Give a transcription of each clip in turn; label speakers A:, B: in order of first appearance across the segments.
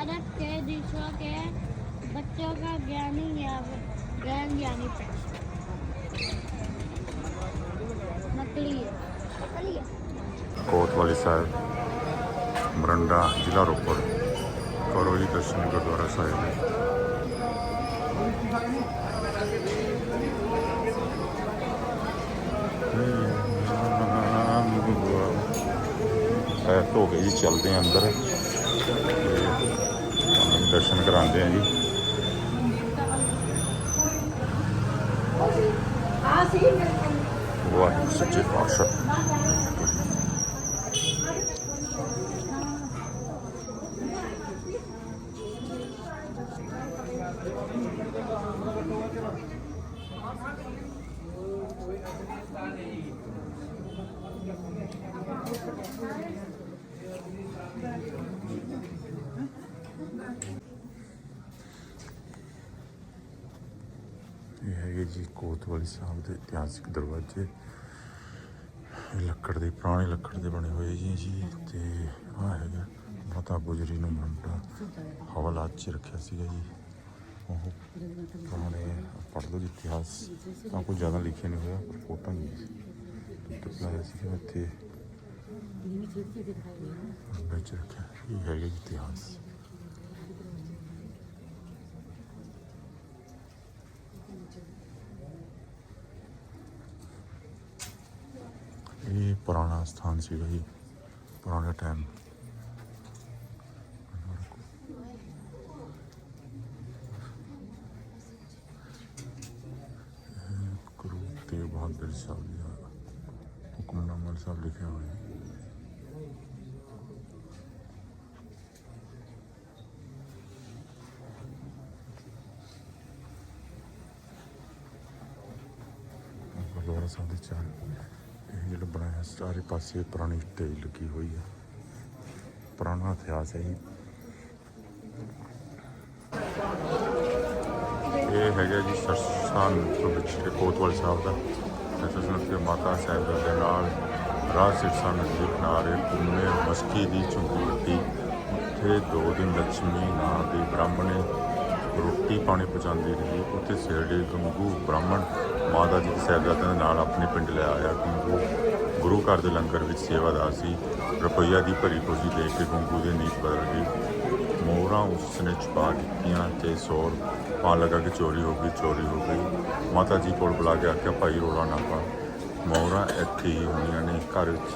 A: भारत के विश्व के बच्चों का ज्ञानी ज्ञान ज्ञानी नकली है नकली है
B: ਕੋਤਵਾਲੀ ਸਾਹਿਬ ਮਰੰਡਾ ਜ਼ਿਲ੍ਹਾ ਰੋਪੜ ਕਰੋ ਜੀ ਦਰਸ਼ਨ ਗੁਰਦੁਆਰਾ ਸਾਹਿਬ ਦੇ ਹੈ ਧੋ ਕੇ ਜੀ ਚੱਲਦੇ ਆ ਅੰਦਰ ਤੇ ਤੁਹਾਨੂੰ ਦਰਸ਼ਨ ਕਰਾਉਂਦੇ ਆ ਜੀ। ਵਾਹਿਗੁਰੂ ਸੱਚੇ ਪਾਤਸ਼ਾਹ ਇਹ ਹੈਗੇ ਜੀ ਕੋਤਵਾਲੀ ਸਾਹਿਬ ਦੇ ਇਤਿਹਾਸਿਕ ਦਰਵਾਜ਼ੇ। ਲੱਕੜ ਦੇ ਪੁਰਾਣੇ ਲੱਕੜ ਦੇ ਬਣੇ ਹੋਏ ਜੀ ਜੀ ਤੇ ਆ ਹੈਗਾ ਮਾਤਾ ਗੁਜਰੀ ਨੂੰ ਮੰਡਾ ਹਵਾਲਾਤ ਚ ਰੱਖਿਆ ਸੀਗਾ ਜੀ। ਉਹ ਪੁਰਾਣੇ ਪੜ੍ਹ ਲਓ ਜੀ ਇਤਿਹਾਸ ਤਾਂ ਕੋਈ ਜ਼ਿਆਦਾ ਲਿਖਿਆ ਨਹੀਂ ਹੋਇਆ ਪਰ ਫੋਟੋ ਨਹੀਂ ਸੀ ਤੇ ਲਾਇਆ ਸੀਗਾ ਇੱਥੇ। ਵਿੱਚ ਰੱਖਿਆ ਇਹ ਹੈਗਾ ਇਤਿਹਾਸ। ਇਹ ਪੁਰਾਣਾ ਸਥਾਨ ਸੀਗਾ ਜੀ ਪੁਰਾਣੇ ਟਾਈਮ ਗੁਰੂ ਤੇਗ ਬਹਾਦਰ ਸਾਹਿਬ ਜੀ ਦਾ ਹੁਕਮਨਾਮਾ ਸਾਹਿਬ ਲਿਖਿਆ ਹੋਇਆ ਹੈ ਗੁਰਦੁਆਰਾ ਸਾਹਿਬ ਦੇ ਚਾਰ ਇਹ ਜਿਹੜਾ ਬਣਾਇਆ ਸਾਰੇ ਪਾਸੇ ਪੁਰਾਣੀ ਸਟੇਜ ਲੱਗੀ ਹੋਈ ਹੈ ਪੁਰਾਣਾ ਇਤਿਹਾਸ ਹੈ ਜੀ ਇਹ ਹੈਗਾ ਜੀ ਸਰਸਾਨ ਤੋਂ ਵਿੱਚ ਕੋਤਵਾਲ ਸਾਹਿਬ ਦਾ ਸਰਸਾਨ ਤੇ ਮਾਤਾ ਸਾਹਿਬ ਦੇ ਨਾਲ ਰਾਜ ਸਿਰਸਾ ਨਦੀ ਕਿਨਾਰੇ ਪੁੰਨੇ ਮਸਕੀ ਦੀ ਝੁੰਗੀ ਵੱਟੀ ਉੱਥੇ ਦੋ ਦਿਨ ਲక్ష్ਮੀ ਨਾਂ ਦੀ ਬ੍ਰਾਹਮਣੇ ਰੋਟੀ ਪਾਣੀ ਪਹੁੰਚਾਉਂਦੀ ਰਹੀ। ਉੱਥੇ ਸੇੜੇ ਗੰਗੂ, ਬ੍ਰਾਹਮਣ, ਮਾਤਾ ਜੀ ਦੇ ਸਾਹਿਬਜ਼ਾਦਿਆਂ ਦੇ ਨਾਲ ਆਪਣੇ ਪਿੰਡ ਲੈ ਆਇਆ। ਗੰਗੂ ਗੁਰੂ ਘਰ ਦੇ ਲੰਗਰ ਵਿੱਚ ਸੇਵਾਦਾਰ ਸੀ। ਰੁਪਈਆ ਦੀ ਭਰੀ ਖੁਸ਼ੀ ਦੇਖ ਕੇ ਗੰਗੂ ਦੇ ਨੀਤ ਬਦਲ ਗਈ। ਮੋਹਰਾਂ ਉਸਨੇ ਛੁਪਾ ਦਿੱਤੀਆਂ ਤੇ ਸੌਰ ਪਾਣ ਲੱਗਾ ਕਿ ਚੋਰੀ ਹੋ ਗਈ, ਚੋਰੀ ਹੋ ਗਈ। ਮਾਤਾ ਜੀ ਕੋਲ ਬੁਲਾ ਕੇ ਆਖਿਆ, ਭਾਈ, ਰੋਲਾ ਨਾ ਪਾ। ਮੋਹਰਾਂ ਇੱਥੇ ਹੀ ਹੋਣੀਆਂ ਨੇ। ਘਰ ਵਿੱਚ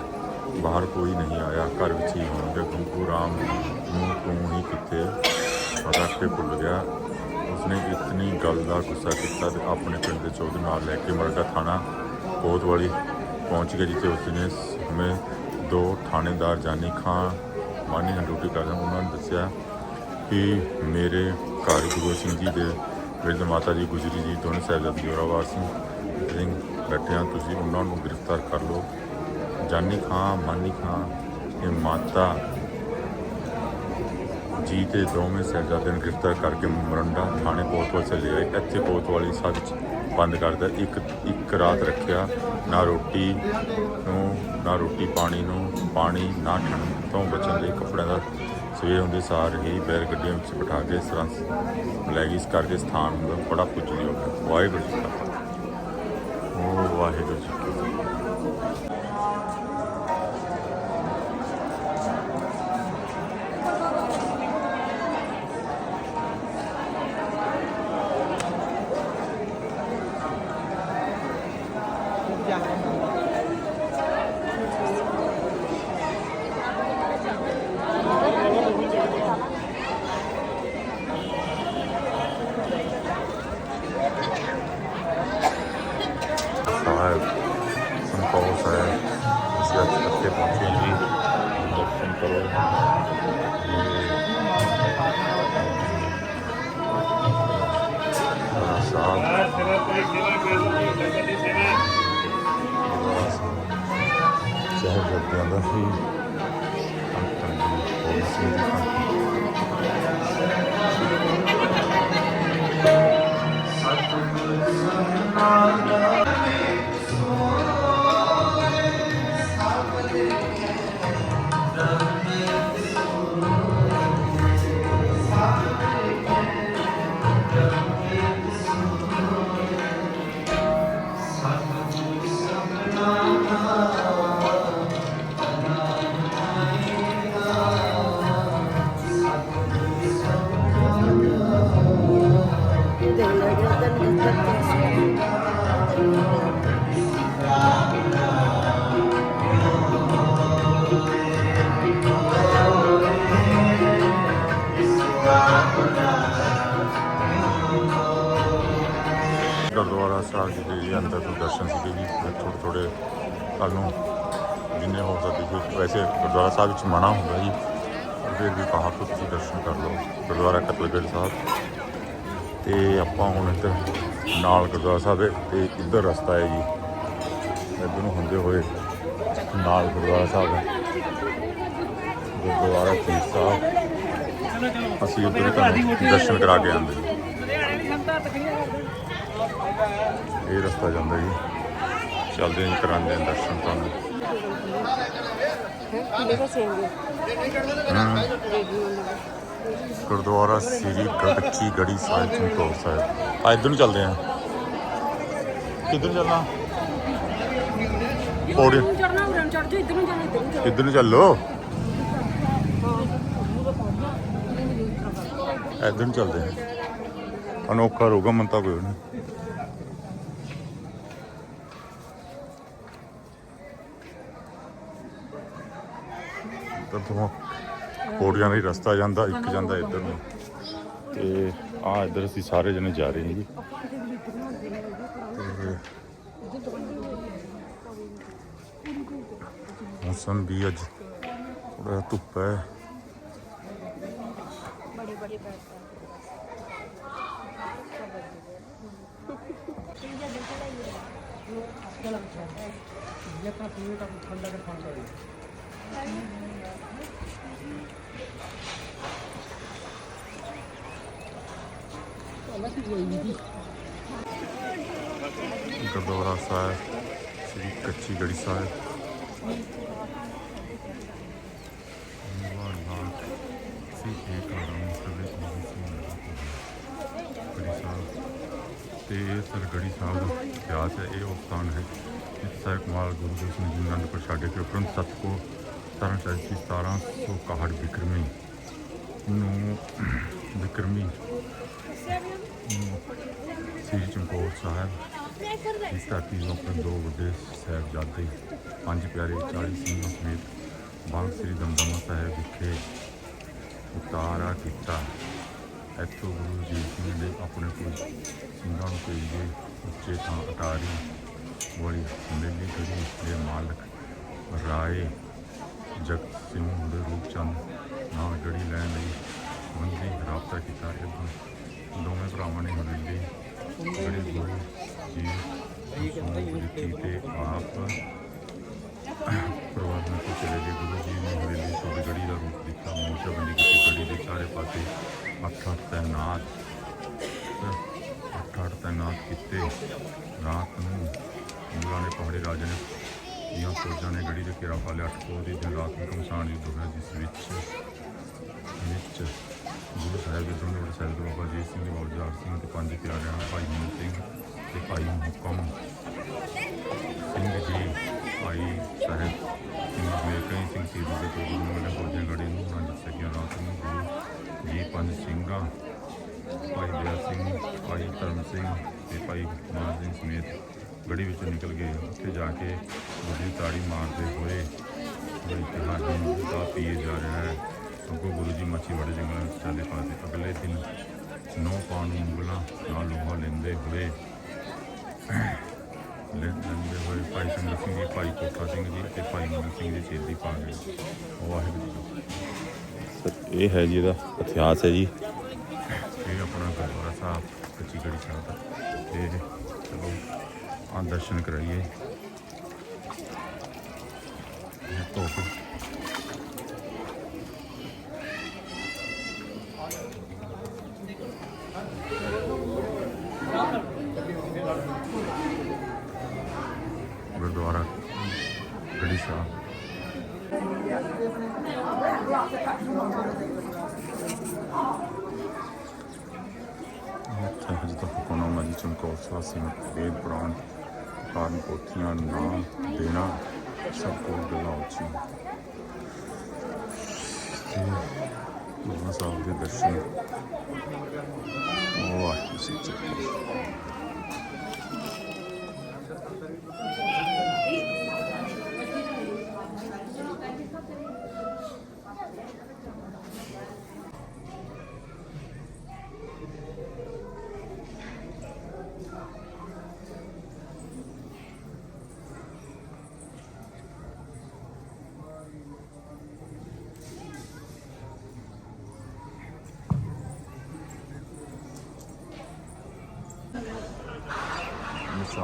B: ਬਾਹਰ ਕੋਈ ਨਹੀਂ ਆਇਆ। ਘਰ ਵਿੱਚ ਹੀ ਹੋਣਗੇ। ਗੰਗੂ ਰਾਮ ਨੂੰ ਤੂੰ ਹੀ ਕਿੱਥੇ ਰੱਖ ਕੇ ਭੁੱਲ ਗਿਆ। ਉਸਨੇ ਇਤਨੀ ਗੱਲ ਦਾ ਗੁੱਸਾ ਕੀਤਾ ਤੇ ਆਪਣੇ ਪਿੰਡ ਦੇ ਚੌਧਰੀ ਨਾਲ ਲੈ ਕੇ ਮਰਗਾ ਥਾਣਾ ਕੋਤਵਾਲੀ ਪਹੁੰਚ ਗਿਆ, ਜਿੱਥੇ ਉਸਨੇ ਹਮੇ ਦੋ ਥਾਣੇਦਾਰ ਜਾਨੀ ਖਾਂ, ਮਾਨੀ ਹੰਡੂਟੀ ਕਰਦੇ ਉਹਨਾਂ ਨੇ ਦੱਸਿਆ ਕਿ ਮੇਰੇ ਘਰ ਗੁਰੂ ਸਿੰਘ ਜੀ ਦੇ ਵਿਰਧ ਮਾਤਾ ਜੀ ਗੁਜਰੀ ਜੀ, ਦੋਨੇ ਸਾਹਿਬਜ਼ਾਦੇ ਜੋਰਾਵਰ ਸਿੰਘ ਸਿੰਘ ਬੈਠਿਆਂ ਤੁਸੀਂ ਉਹਨਾਂ ਨੂੰ ਗ੍ਰਿਫਤਾਰ ਕਰ ਲਓ। ਜਾਨੀ ਖਾਂ, ਮਾਨੀ ਖਾਂ, ਇਹ ਮਾਤਾ ਜੀ ਤੇ ਦੋਵੇਂ ਸਾਹਿਬਜ਼ਾਦਿਆਂ ਨੂੰ ਗ੍ਰਿਫਤਾਰ ਕਰਕੇ ਮਰੰਡਾ ਥਾਣੇ ਕੋਤਵਾਲ ਚਲੇ ਗਏ ਇੱਥੇ ਕੋਤਵਾਲੀ ਸਾਹਿਬ ਵਿੱਚ ਬੰਦ ਕਰਦਾ। ਇੱਕ ਇੱਕ ਰਾਤ ਰੱਖਿਆ, ਨਾ ਰੋਟੀ ਨੂੰ, ਨਾ ਰੋਟੀ ਪਾਣੀ ਨੂੰ, ਪਾਣੀ ਨਾ ਠੰਡ ਤੋਂ ਬਚਣ ਲਈ ਕੱਪੜਿਆਂ ਦਾ ਸਵੇਰ ਹੁੰਦੇ ਸਾਰ ਹੀ ਬੈਰ ਗੱਡੀਆਂ ਵਿੱਚ ਬਿਠਾ ਕੇ ਸਰੰਸ ਲੈ ਗਈ। ਇਸ ਕਰਕੇ ਸਥਾਨ ਹੁੰਦਾ ਬੜਾ ਪੁੱਜਦੀ ਹੋ ਗਿਆ। ਵਾਹਿਗੁਰੂ ਜੀ ਕਾ ਵਾਹਿਗੁਰੂ ਜੀ ਕੀ ਜੱਦਿਆਂ ਦਾ ਹੀ ਅੰਤਰ ਜੀ ਹੋਈ ਸਾਹਿਬ ਜੀ ਦੇ ਅੰਦਰ ਤੋਂ ਦਰਸ਼ਨ ਸੀਗੇ ਜੀ ਥੋੜੇ ਥੋੜੇ ਕੱਲ ਨੂੰ ਜਿੰਨੇ ਹੋ ਸਕੇ ਜੀ, ਵੈਸੇ ਗੁਰਦੁਆਰਾ ਸਾਹਿਬ ਵਿੱਚ ਮਨਾ ਹੁੰਦਾ ਜੀ ਫਿਰ ਵੀ ਕਹਾ ਕਿ ਤੁਸੀਂ ਦਰਸ਼ਨ ਕਰ ਲਓ, ਗੁਰਦੁਆਰਾ ਕਤਲਗੜ੍ਹ ਸਾਹਿਬ। ਤੇ ਆਪਾਂ ਹੁਣ ਇੱਧਰ ਨਾਲ ਗੁਰਦੁਆਰਾ ਸਾਹਿਬ ਹੈ, ਤੇ ਇੱਧਰ ਰਸਤਾ ਹੈ ਜੀ। ਇੱਧਰ ਨੂੰ ਹੁੰਦੇ ਹੋਏ ਨਾਲ ਗੁਰਦੁਆਰਾ ਸਾਹਿਬ ਹੈ। ਗੁਰਦੁਆਰਾ ਪੀਰ ਸਾਹਿਬ। ਅਸੀਂ ਉੱਧਰ ਤੁਹਾਨੂੰ ਦਰਸ਼ਨ ਕਰਾ ਕੇ ਆਉਂਦੇ ਜੀ ਇਹ ਰਸਤਾ ਜਾਂਦਾ ਜੀ। ਚੱਲਦੇ ਹਾਂ ਜੀ, ਕਰਾਉਂਦੇ ਹਾਂ ਦਰਸ਼ਨ ਤੁਹਾਨੂੰ। ਗੁਰਦੁਆਰਾ ਸ੍ਰੀ ਕੱਚੀ ਗੜੀ ਸਾਹਿਬ ਚਮਕੌਰ ਸਾਹਿਬ। ਆ ਇੱਧਰ ਨੂੰ ਚੱਲਦੇ ਹਾਂ। ਕਿੱਧਰ ਚੱਲਣਾ? ਪੌੜੀ
C: ਚੜਨਾ ਉਰਨ ਚੜ ਜਾ ਇੱਧਰ ਨੂੰ ਇੱਧਰ
B: ਚੱਲੋ। ਇੱਧਰ ਨੂੰ ਚੱਲਦੇ ਹਾਂ। ਅਨੋਖਾ ਰੋਗਾ ਮੰਤਾ ਕੋਈ ਨਹੀਂ। ਤਾਂ ਤੋਂ ਪੌੜੀਆਂ ਦਾ ਹੀ ਰਸਤਾ ਜਾਂਦਾ, ਇੱਕ ਜਾਂਦਾ ਇੱਧਰ ਨੂੰ। ਤੇ ਆ ਇੱਧਰ ਅਸੀਂ ਸਾਰੇ ਜਣੇ ਜਾ ਰਹੇ ਹਾਂ ਜੀ। ਮੌਸਮ ਵੀ ਅੱਜ ਥੋੜਾ ਧੁੱਪ ਹੈ। ਗੁਰਦੁਆਰਾ ਸਾਹਿਬ ਸ੍ਰੀ ਕੱਚੀ ਗੜੀ ਸਾਹਿਬ ਵਾਹ ਸੀ ਇੱਕ ਆਰਾਮ ਸਵੇ ਗੜੀ ਸਾਹਿਬ ਤੇ ਇਹ ਸਰ ਗੜੀ ਸਾਹਿਬ ਦਾ ਇਤਿਹਾਸ ਹੈ ਇਹ ਉਹ ਸਥਾਨ ਹੈ ਜਿੱਥੇ ਸਾਹਿਬ ਕੁਮਾਰ ਗੁਰੂ ਗੋਬਿੰਦ ਸਿੰਘ ਜੀ ਨੇ ਅਨੰਦਪੁਰ ਛੱਡ ਕੇ ਉਪਰੰਤ ਸੱਤ ਕੋ ਤਰਨ ਚਾਹੀ ਸੀ 1761 ਵਿਕਰਮੀ ਨੂੰ ਵਿਕਰਮੀ ਸ੍ਰੀ ਚਮਕੌਰ ਸਾਹਿਬ ਇਸ ਧਰਤੀ ਨੂੰ ਆਪਣੇ ਦੋ ਵੱਡੇ ਸਾਹਿਬਜ਼ਾਦੇ, ਪੰਜ ਪਿਆਰੇ 40 ਸਿੰਘਾਂ ਸਮੇਤ ਬਾਗ ਸ੍ਰੀ ਦਮਦਮਾ ਸਾਹਿਬ ਵਿਖੇ ਉਤਾਰਾ ਕੀਤਾ। ਇੱਥੋਂ ਗੁਰੂ ਜੀ ਸਿੰਘ ਨੇ ਆਪਣੇ ਕੁਝ ਸਿੰਘਾਂ ਨੂੰ ਭੇਜ, ਉੱਚੇ ਥਾਂ ਅਟਾਰੀ ਵਾਲੀ ਮੇਲੀ ਗੜੀ ਦੇ ਮਾਲਕ ਰਾਏ ਜਗਤ ਸਿੰਘ ਦੇ ਰੂਪ ਚੰਦ ਨਾਲ ਗੜੀ ਲੈਣ ਲਈ ਮੰਤਰੀ ਰਾਬਤਾ ਕੀਤਾ। ਇਹ ਦੋਵੇਂ ਭਰਾਵਾਂ ਨੇ ਹਵੇਲੀ ਗੜੀ ਗੁਰੂ ਜੀ ਨੂੰ ਸੌਂਪ ਦਿੱਤੀ ਤੇ ਆਪ ਪਰਿਵਾਰ ਨੂੰ ਚਲੇ ਗਏ। ਗੁਰੂ ਜੀ ਨੇ ਹਵੇਲੀ ਤੋਂ ਗੜੀ ਦਾ ਰੂਪ ਦਿੱਤਾ। ਮੋਸ਼ਾਬੰਦੀ ਕੀਤੀ। ਗੜੀ ਦੇ ਚਾਰੇ ਪਾਸੇ ਅੱਠ ਅੱਠ ਤੈਨਾਤ ਅੱਠ ਅੱਠ ਤੈਨਾਤ ਕੀਤੇ। ਰਾਤ ਨੂੰ ਮੁਗਲਾਂ ਨੇ ਪਹਾੜੀ ਰਾਜੇ ਨੇ ਦੀਆਂ ਫੌਜਾਂ ਨੇ ਗੜੀ ਦੇ ਘੇਰਾ ਪਾ ਲਿਆ, ਅੱਠ ਪੋ ਦੀ ਦਿਨ ਰਾਤ ਨੂੰ ਕਮਸਾਨ ਯੁੱਧ ਹੋਇਆ, ਜਿਸ ਵਿੱਚ ਵਿੱਚ ਗੁਰੂ ਸਾਹਿਬ ਦੇ ਦੋਨੇ ਵੱਡੇ ਸਾਹਿਬ ਬਾਬਾ ਜੀ ਸਿੰਘ ਔਰਜਾਰ ਸਿੰਘ ਤੇ ਪੰਜ ਪਿਆਰਿਆਂ, ਭਾਈ ਮਨ ਸਿੰਘ ਤੇ ਭਾਈ ਹੁਕਮ ਸਿੰਘ ਜੀ, ਭਾਈ ਸਾਹਿਬ ਸਿੰਘ ਮੇਰੇ ਕਈ ਸਿੰਘ ਸੀ ਦੇ ਤੋਂ ਗੁਰੂ ਨੇ ਫੌਜਾਂ ਗੜੀ ਨੂੰ ਨਾ ਜਿੱਤ ਸਕਿਆ ਰਾਤ ਨੂੰ ਗੁਰੂ ਜੀ ਪੰਜ ਸਿੰਘਾਂ, ਭਾਈ ਦਇਆ ਸਿੰਘ, ਭਾਈ ਧਰਮ ਸਿੰਘ ਤੇ ਭਾਈ ਮਾਨ ਸਿੰਘ ਸਮੇਤ ਗੜੀ ਵਿੱਚੋਂ ਨਿਕਲ ਗਏ। ਉੱਥੇ ਜਾ ਕੇ ਗੁਰੂ ਤਾੜੀ ਮਾਰਦੇ ਹੋਏ ਕੋਈ ਕਿਹਾ ਹਿੰਦ ਦਾ ਪੀਏ ਜਾ ਰਿਹਾ ਹੈ। ਅੱਗੋਂ ਗੁਰੂ ਜੀ ਮੱਛੀ ਵੜੇ ਜੰਗਲਾਂ ਵਿੱਚ ਚੱਲੇ ਪਾਸੇ ਅਗਲੇ ਦਿਨ ਨੌ ਪਾਉਣ ਨੂੰ ਮੁਗਲਾਂ ਨਾਲ ਲੋਹਾ ਲੈਂਦੇ ਹੋਏ ਲੈਂਦੇ ਹੋਏ ਭਾਈ ਸੰਗਤ ਸਿੰਘ ਜੀ ਭਾਈ ਕੋਠਾ ਸਿੰਘ ਜੀ ਤੇ ਭਾਈ ਮਨ ਸਿੰਘ ਜੀ ਸ਼ਹੀਦੀ ਪਾ ਗਏ। ਵਾਹਿਗੁਰੂ ਜੀ ਇਹ ਹੈ ਜੀ ਇਹਦਾ ਇਤਿਹਾਸ ਹੈ ਜੀ। ਇਹ ਆਪਣਾ ਗੁਰਦੁਆਰਾ ਸਾਹਿਬ ਕੱਚੀ ਗੜੀ ਸਾਹਿਬ। ਦਾ ਤੇ ਆ ਦਰਸ਼ਨ ਕਰਾਈਏ। ਇਹ ਗੁਰਦੁਆਰਾ ਗੜੀ ਸਾਹਿਬ ਇੱਥੇ ਹਜੇ ਤੱਕ ਕੋਨੋਂ ਚਮਕੌਰ ਸਾਹਿਬ ਸਿੰਘ ਵੇਦ ਪੁਰਾਣ ਕਾਰਨ ਪੋਥੀਆਂ ਨਾ ਦੇਣਾ ਸਭ ਕੋਲ ਗੱਲਾਂ ਉੱਚੀ ਤੇ ਗੁਰੂ ਸਾਹਿਬ ਦੇ ਦਰਸ਼ਨ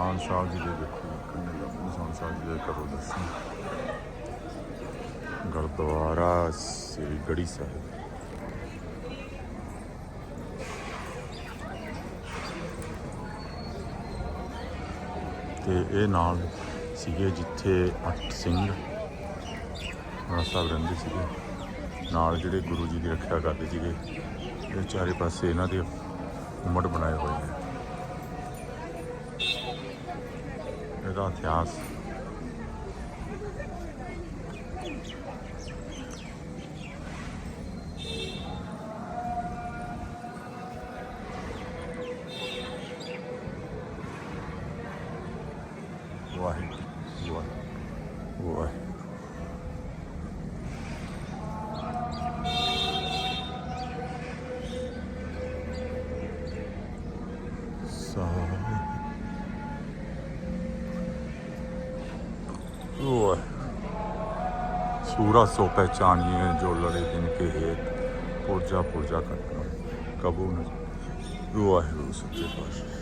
B: ਨਿਸ਼ਾਨ ਸਾਹਿਬ ਜੀ ਦੇ ਦੇਖੋ ਨਿਸ਼ਾਨ ਸਾਹਿਬ ਜੀ ਦੇ ਕਰੋ ਦਰਸ਼ਨ ਗੁਰਦੁਆਰਾ ਸ੍ਰੀ ਗੜੀ ਸਾਹਿਬ ਤੇ ਇਹ ਨਾਲ ਸੀਗੇ ਜਿੱਥੇ ਅੱਠ ਸਿੰਘ ਰਾਣਾ ਸਾਹਿਬ ਰਹਿੰਦੇ ਸੀਗੇ ਨਾਲ ਜਿਹੜੇ ਗੁਰੂ ਜੀ ਦੀ ਰੱਖਿਆ ਕਰਦੇ ਸੀਗੇ ਇਹ ਚਾਰੇ ਪਾਸੇ ਇਹਨਾਂ ਦੇ ਮੁੱਢ ਬਣਾਏ ਹੋਏ ਨੇ ਇਹਦਾ ਇਤਿਹਾਸ ਵਾਹਿਗੁਰੂ सूरज सो पहचानिए जो लड़े दिन के हेत पुर्जा पुर्जा कटना कबू न वाहगुरु सच्चे ਪਾਤਸ਼ਾਹ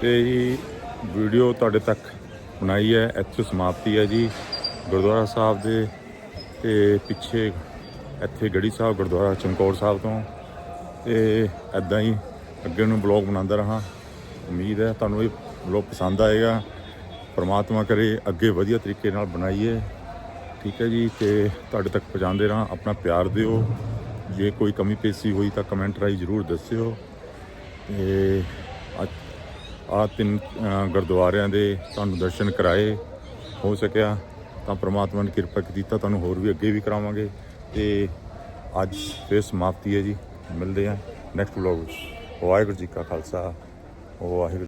B: ਤੇ ਵੀਡੀਓ ਤੁਹਾਡੇ ਤੱਕ ਬਣਾਈ ਹੈ, ਇੱਥੇ ਸਮਾਪਤੀ ਹੈ ਜੀ। ਗੁਰਦੁਆਰਾ ਸਾਹਿਬ ਦੇ ਤੇ ਪਿੱਛੇ ਇੱਥੇ ਗੜੀ ਸਾਹਿਬ, ਗੁਰਦੁਆਰਾ ਚਮਕੌਰ ਸਾਹਿਬ ਤੋਂ। ਤੇ ਐਦਾਂ ਹੀ ਅੱਗੇ ਨੂੰ ਬਲੌਗ ਬਣਾਉਂਦਾ ਰਹਾ। ਉਮੀਦ ਹੈ ਤੁਹਾਨੂੰ ਇਹ ਬਲੌਗ ਪਸੰਦ ਆਏਗਾ। ਪਰਮਾਤਮਾ ਕਰੇ ਅੱਗੇ ਵਧੀਆ ਤਰੀਕੇ ਨਾਲ ਬਣਾਈਏ। ਠੀਕ ਹੈ ਜੀ, ਤੇ ਤੁਹਾਡੇ ਤੱਕ ਪਹੁੰਚਾਉਂਦੇ ਰਹਾਂ। ਆਪਣਾ ਪਿਆਰ ਦਿਓ। ਜੇ ਕੋਈ ਕਮੀ ਪੇਸ਼ੀ ਹੋਈ ਤਾਂ ਕਮੈਂਟ ਰਾਹੀਂ ਜ਼ਰੂਰ ਦੱਸਿਓ। ਤੇ ਆ ਤਿੰਨ ਗੁਰਦੁਆਰਿਆਂ ਦੇ ਤੁਹਾਨੂੰ ਦਰਸ਼ਨ ਕਰਾਏ, ਹੋ ਸਕਿਆ। ਤਾਂ ਪ੍ਰਮਾਤਮਾ ਨੇ ਕਿਰਪਾ ਕੀਤੀ ਤਾਂ ਤੁਹਾਨੂੰ ਹੋਰ ਵੀ ਅੱਗੇ ਵੀ ਕਰਾਵਾਂਗੇ। ਤੇ ਅੱਜ ਫਿਰ ਸਮਾਪਤੀ ਹੈ ਜੀ। ਮਿਲਦੇ ਹਾਂ ਨੈਕਸਟ ਵਲੌਗ ਵਿੱਚ। ਵਾਹਿਗੁਰੂ ਜੀ ਕਾ ਖਾਲਸਾ। ਵਾਹਿਗੁਰੂ